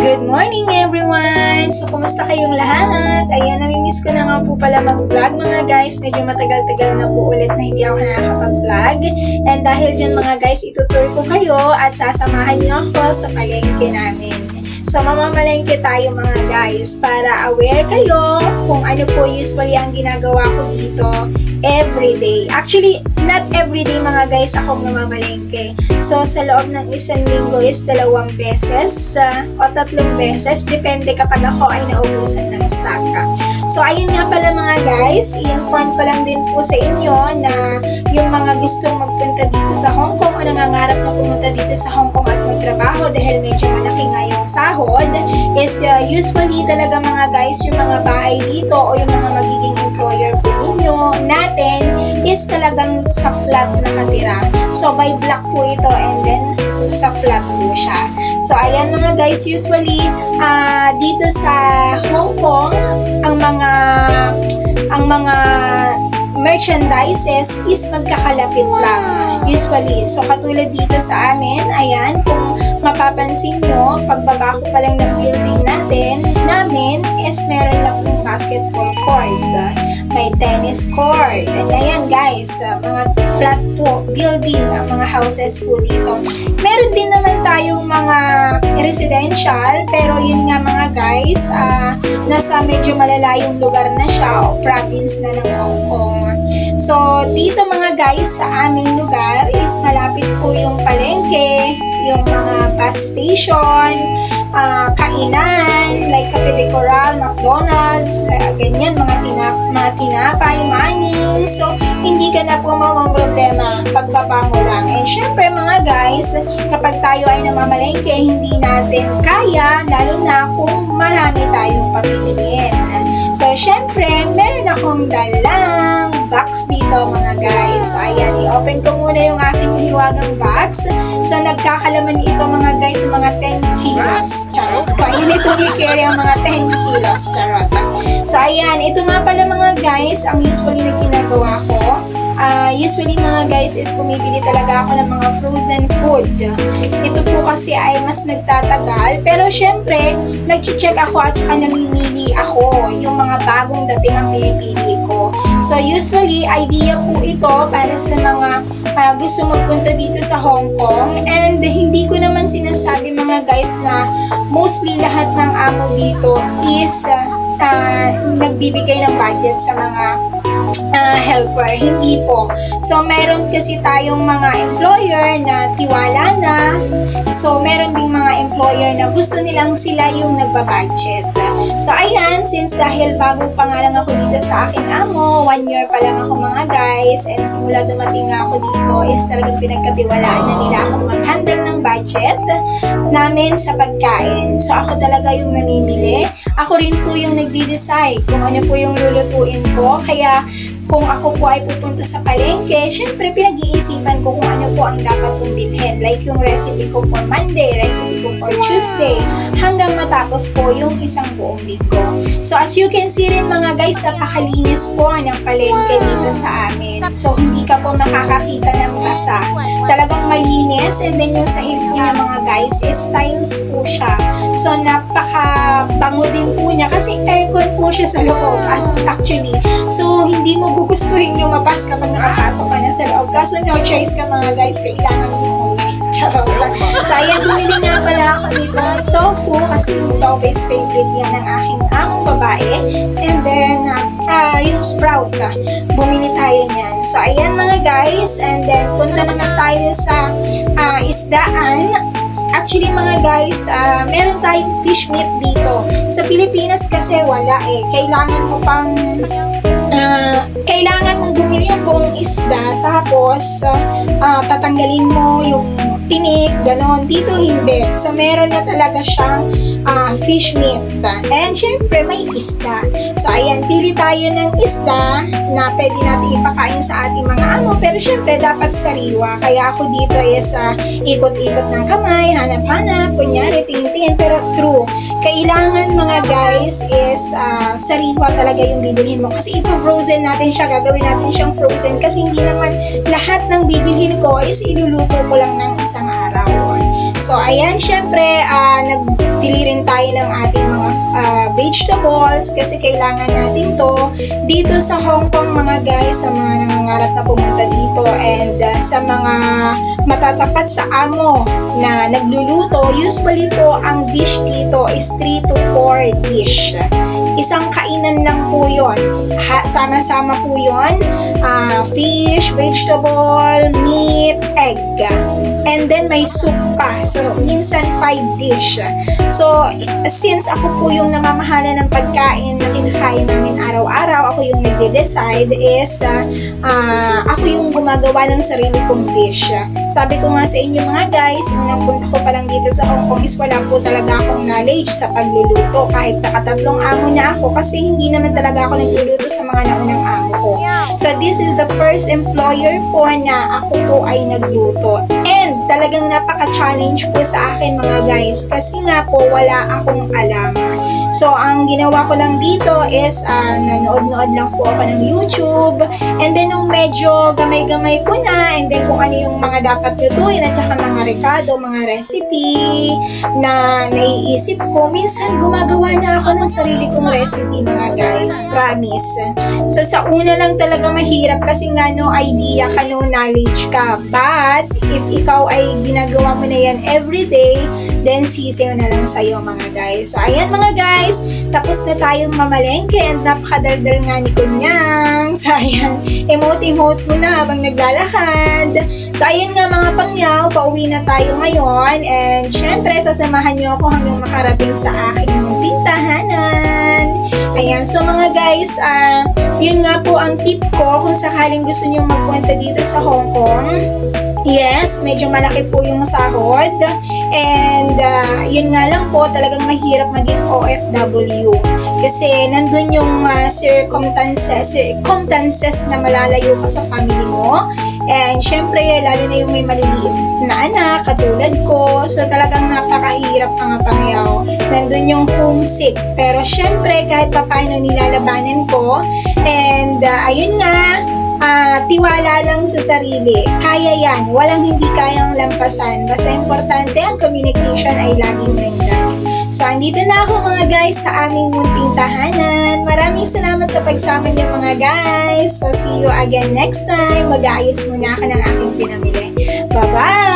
Good morning everyone! So, kumusta kayong lahat? Ayan, namimiss ko na nga po pala mag-vlog mga guys. Medyo matagal-tagal na po ulit na hindi ako nakakapag-vlog. And dahil dyan mga guys, itutur ko kayo at sasamahan niyo ako sa palengke namin. So, mamamalengke tayo mga guys para aware kayo kung ano po usually ang ginagawa ko dito everyday. Actually, not everyday mga guys akong namamalengke. So, sa loob ng isang linggo is dalawang beses ah, o tatlong beses. Depende kapag ako ay naubusan ng stock. So, ayun nga pala mga guys. I-inform ko lang din po sa inyo na yung mga gustong magpunta dito sa Hong Kong o nangangarap na pumunta dito sa Hong Kong at magtrabaho dahil medyo malaki nga yung sahod is uh, usually talaga mga guys yung mga bahay dito o yung mga magiging employer po ninyo natin is talagang sa flat nakatira. So by block po ito and then sa flat po siya. So ayan mga guys, usually ah, dito sa Hong Kong ang mga ang mga merchandises is magkakalapit lang usually. So katulad dito sa amin, ayan, kung mapapansin nyo, pagbaba ko pa lang ng building natin, namin is meron na pong basketball court. May tennis court. And ayan guys, uh, mga flat po, building, ang mga houses po dito. Meron din naman tayong mga residential, pero yun nga mga guys, ah, nasa medyo malalayong lugar na siya province na ng Hong Kong. So, dito mga guys, sa aming lugar is malapit po yung palengke, yung mga bus station, ah, kainan, like Cafe de Coral, McDonald's, eh, ganyan, mga, tinap mga tinapay, money. So, hindi ka na po problema pagbaba mo lang. And syempre mga guys, kapag tayo ay namamalengke, hindi natin kaya, lalo na kung marami tayong pamimiliin. So, syempre, meron akong dalang box dito mga guys. So, ayan, i-open ko muna yung aking hiwagang box. So, nagkakalaman ito mga guys sa mga 10 kilos. Charot. Kaya nito i-carry ang mga 10 kilos. Charot. So, ayan, ito nga pala mga guys, ang usually na ginagawa ko. Ah, usually mga guys is bumibili talaga ako ng mga frozen food. Ito po kasi ay mas nagtatagal. Pero syempre, nag-check ako at saka namimili ako yung mga bagong dating ang pinipili ko. So usually, idea po ito para sa mga ah, gusto magpunta dito sa Hong Kong. And hindi ko naman sinasabi mga guys na mostly lahat ng amo dito is ah, ah, nagbibigay ng budget sa mga helper. Hindi po. So, meron kasi tayong mga employer na tiwala na. So, meron ding mga employer na gusto nilang sila yung nagbabudget. So, ayan, since dahil bago pa nga lang ako dito sa aking amo, one year pa lang ako mga guys, and simula dumating nga ako dito is talagang pinagkatiwalaan na nila akong mag-handle ng budget namin sa pagkain. So, ako talaga yung namimili. Ako rin po yung nagdi-decide kung ano po yung lulutuin ko. Kaya, kung ako po ay pupunta sa palengke, syempre pinag-iisipan ko kung ano po ang dapat kong bilhin. Like yung recipe ko for Monday, recipe ko for Tuesday, hanggang matapos po yung isang buong linggo. So as you can see rin mga guys, napakalinis po ng palengke dito sa amin. So hindi ka po makakakita ng basa. Talagang malinis and then yung sahig niya mga guys is tiles po siya. So napaka bango din po niya kasi aircon po siya sa loob at actually. So hindi mo gugustuhin yung mapas kapag nakapasok ka na sa loob. Kaso no choice ka mga guys, kailangan mo. Charot lang. So ayan, bumili nga pala ako nito tofu kasi yung tofu is favorite yan ng aking among babae. And then, ah, yung sprout, ah, bumili tayo niyan. So ayan mga guys, and then punta naman tayo sa ah, isdaan. Actually mga guys, ah, meron tayong fish meat dito. Sa Pilipinas kasi wala eh. Kailangan mo pang ah, kailangan mong bumili ng buong isda tapos ah, ah, tatanggalin mo yung tinik, ganon. Dito hindi. So, meron na talaga siyang ah, fish meat. And syempre, may isda. So, ayan, pili tayo ng isda na pwede natin ipakain sa ating mga amo. Pero syempre, dapat sariwa. Kaya ako dito is ah, ikot-ikot ng kamay, hanap-hanap, kunyari, tingin-tingin. Pero true, kailangan mga guys is ah, sariwa talaga yung bibilhin mo. Kasi ipo-frozen natin siya, gagawin natin siyang frozen. Kasi hindi naman lahat ng bibilhin ko is iluluto ko lang ng isang araw. So, ayan, syempre, uh, nagpili rin tayo ng ating mga uh, vegetables kasi kailangan natin to dito sa Hong Kong mga guys, sa mga nangangarap na pumunta dito and uh, sa mga matatapat sa amo na nagluluto, usually po ang dish dito is 3 to 4 dish. Isang kainan lang po. Ha, sama-sama po yon. Ah, fish, vegetable, meat, egg. And then may soup pa. So, minsan 5 dish. So, since ako po yung namamahala ng pagkain na kinakain namin araw-araw, ako yung nagde-decide is ah, ah, ako yung gumagawa ng sarili kong dish. Sabi ko nga sa inyo mga guys, unang punta ko pa lang dito sa Hong Kong is wala po talaga akong knowledge sa pagluluto. Kahit nakatatlong amo na ako kasi hindi naman talaga ako nagluluto sa mga naunang amo ko. So this is the first employer po na ako po ay nagluto. And talagang napaka-challenge po sa akin mga guys kasi nga po wala akong alam. So ang ginawa ko lang dito is ah, nanood-nood lang po ako ng YouTube and then nung medyo gamay-gamay ko na and then kung ano yung mga dapat lutuin at saka mga rekado, mga recipe na naiisip ko, minsan gumagawa na ako ng sarili kong recipe mga guys, promise. So sa una lang talaga mahirap kasi nga no idea ka, no knowledge ka. But if ikaw ay ginagawa mo na yan everyday, then sisiyo na lang sa'yo mga guys. So ayan mga guys, tapos na tayong mamalengke and napakadaldal nga ni Kunyang. So ayan, emote-emote mo na habang naglalakad. So ayan nga mga pangyaw, pauwi na tayo ngayon and syempre sasamahan niyo ako hanggang makarating sa aking munting tahanan. Ayan, so mga guys, ah, yun nga po ang tip ko kung sakaling gusto niyo magpunta dito sa Hong Kong. Yes, medyo malaki po yung sahod. And ah, yun nga lang po, talagang mahirap maging OFW. Kasi nandun yung ah, circumstances, circumstances na malalayo ka sa family mo. And syempre, lalo na yung may maliliit na anak, katulad ko. So talagang napakahirap mga pangyaw. Nandun yung homesick. Pero syempre, kahit pa paano nilalabanan ko. And ah, ayun nga, Ah, tiwala lang sa sarili. Kaya yan. Walang hindi kayang lampasan. Basta importante ang communication ay laging nandyan. So, andito na ako mga guys sa aming munting tahanan. Maraming salamat sa pagsama niyo mga guys. So, see you again next time. Mag-aayos muna ako ng aking pinamili. Bye-bye!